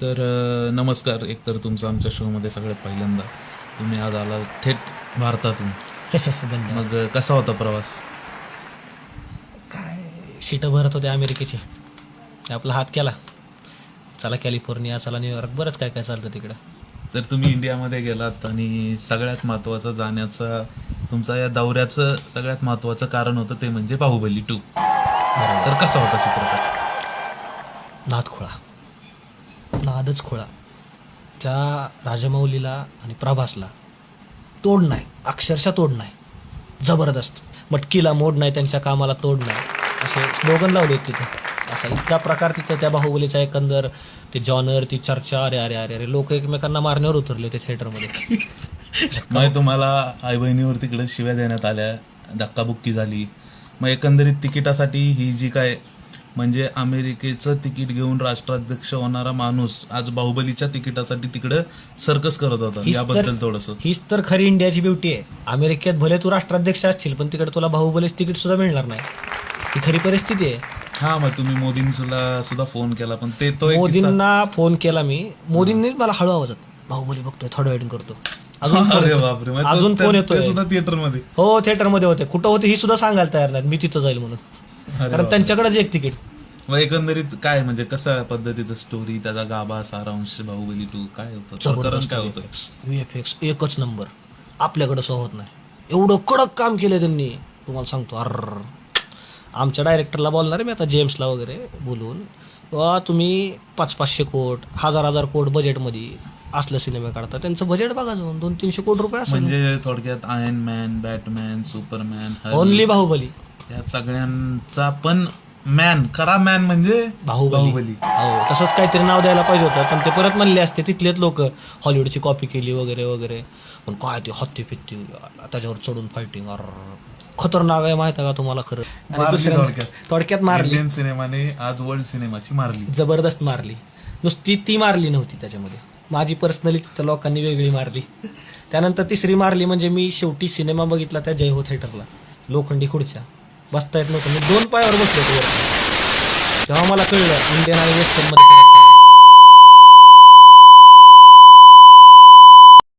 तर नमस्कार. एकतर तुमचं आमच्या शोमध्ये सगळ्यात पहिल्यांदा. तुम्ही आज आला थेट भारतातून. मग कसा होता प्रवास? काय शीटं भरत होते अमेरिकेची. आपला हात केला. चला कॅलिफोर्निया चला न्यूयॉर्क बरंच काय काय चालतं तिकडं. तर तुम्ही इंडियामध्ये गेलात आणि सगळ्यात महत्त्वाचं जाण्याचं तुमचा या दौऱ्याचं सगळ्यात महत्त्वाचं कारण होतं ते म्हणजे बाहुबली टू. तर कसा होता चित्रपट? नाद खोळा नादच खोळा. त्या राजमौलीला आणि प्रभासला तोड नाही अक्षरशः तोड नाही जबरदस्त. मटकीला मोड नाही त्यांच्या कामाला तोड नाही असे स्लोगन लावले तिथे. असा इतका प्रकार तिथं त्या बाहुबलीचा एकंदर ते जॉनर ती चर्चा अरे अरे अरे अरे लोक एकमेकांना मारण्यावर उतरले ते थिएटरमध्ये. मग तुम्हाला आई बहिणीवर तिकडे शिव्या देण्यात आल्या धक्काबुक्की झाली. मग एकंदरीत तिकिटासाठी ही जी काय म्हणजे अमेरिकेचं तिकीट घेऊन राष्ट्राध्यक्ष होणारा माणूस आज बाहुबलीच्या तिकिटासाठी तिकडे सर्कस करत होता. याबद्दल थोडस. हीच तर खरी इंडियाची ब्युटी आहे. अमेरिकेत भले तू राष्ट्राध्यक्ष असशील पण तिकडे तुला बाहुबलीच तिकीट सुद्धा मिळणार नाही. ही खरी परिस्थिती आहे. हा मग तुम्ही मोदींनी सुद्धा फोन केला पण ते तो मोदींना फोन केला मी. मोदींनीच मला हळू आवाजात बाहुबली बघतोय थोडं वेटिंग करतो. अजून अजून फोन येतोय. सुद्धा थिएटरमध्ये. हो थिएटरमध्ये होते. कुठं होते ही सुद्धा सांगायला तयार नाही. मी तिथं जाईल म्हणून. कारण त्यांच्याकडेच एक तिकीट. मग एकंदरीत काय म्हणजे कसा पद्धतीचं स्टोरी त्याचा गाभा सारांश बाहुबली टू काय होतं? प्रकरण काय होतं? व्हीएफएक्स एकच नंबर आपल्याकडे असं होत नाही. एवढं कडक काम केलं त्यांनी. तुम्हाला सांगतो अर आमच्या डायरेक्टरला बोलणार आहे मी आता जेम्सला वगैरे बोलून. वा तुम्ही पाच पाचशे कोट हजार हजार कोट बजेटमध्ये असलं सिनेमा काढता. त्यांचं बजेट बघा जाऊन दोन तीनशे कोटी रुपये म्हणजे थोडक्यात iron man Batman Superman only Baahubali. या सगळ्यांचा पण मॅन खरा मॅन म्हणजे बाहुबली. बाहुबली. हो तसंच काहीतरी नाव द्यायला पाहिजे होतं पण ते परत म्हणले असते तिथलेच लोक हॉलिवूडची कॉपी केली वगैरे वगैरे. पण काय ते हत्ती फित्ती त्याच्यावर चढून फायटिंग खतरनाक आहे माहिती का तुम्हाला खरं? दुसऱ्या थोडक्यात. मारली. इंडियन सिनेमाने आज वर्ल्ड सिनेमाची मारली. जबरदस्त मारली. नुसती ती मारली नव्हती त्याच्यामध्ये. माझी पर्सनली तर लोकांनी वेगळी मारली. त्यानंतर तिसरी मारली म्हणजे मी शेवटी सिनेमा बघितला त्या जय हो थिएटरला लोखंडी खुर्च्या. बसता येत नव्हतं मी दोन पायावर बसलो होतो. जेव्हा तेव्हा मला कळलं इंडियन आणि वेस्टर्नमध्ये